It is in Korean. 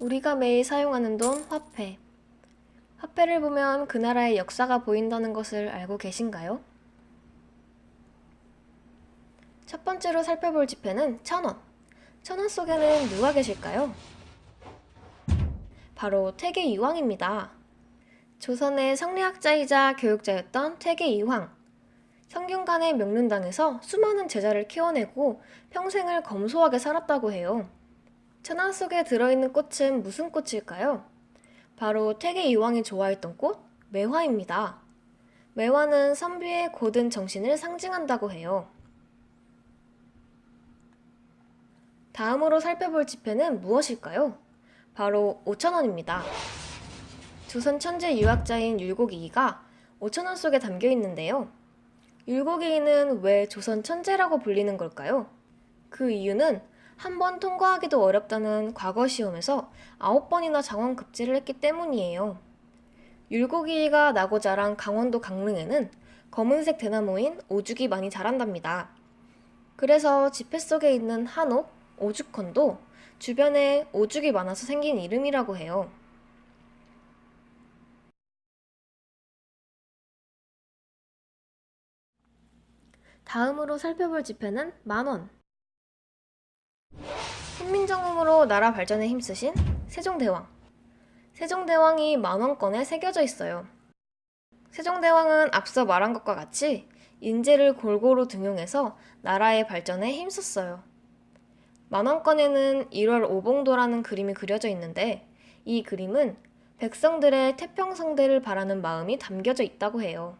우리가 매일 사용하는 돈, 화폐. 화폐를 보면 그 나라의 역사가 보인다는 것을 알고 계신가요? 첫 번째로 살펴볼 지폐는 천원. 천원 속에는 누가 계실까요? 바로 태계 이황입니다. 조선의 성리학자이자 교육자였던 태계 이황. 성균관의 명륜당에서 수많은 제자를 키워내고 평생을 검소하게 살았다고 해요. 천안 속에 들어있는 꽃은 무슨 꽃일까요? 바로 태계 이황이 좋아했던 꽃, 매화입니다. 매화는 선비의 고든 정신을 상징한다고 해요. 다음으로 살펴볼 지폐는 무엇일까요? 바로 5천원입니다. 조선 천재 유학자인 율곡이이가 5천원 속에 담겨 있는데요. 율곡이이는 왜 조선 천재라고 불리는 걸까요? 그 이유는 한 번 통과하기도 어렵다는 과거 시험에서 9번이나 장원 급제를 했기 때문이에요. 율곡이이가 나고 자란 강원도 강릉에는 검은색 대나무인 오죽이 많이 자란답니다. 그래서 지폐 속에 있는 한옥, 오죽헌도 주변에 오죽이 많아서 생긴 이름이라고 해요. 다음으로 살펴볼 지폐는 만원. 훈민정음으로 나라 발전에 힘쓰신 세종대왕. 세종대왕이 만원권에 새겨져 있어요. 세종대왕은 앞서 말한 것과 같이 인재를 골고루 등용해서 나라의 발전에 힘썼어요. 만원권에는 1월 오봉도라는 그림이 그려져 있는데 이 그림은 백성들의 태평성대를 바라는 마음이 담겨져 있다고 해요.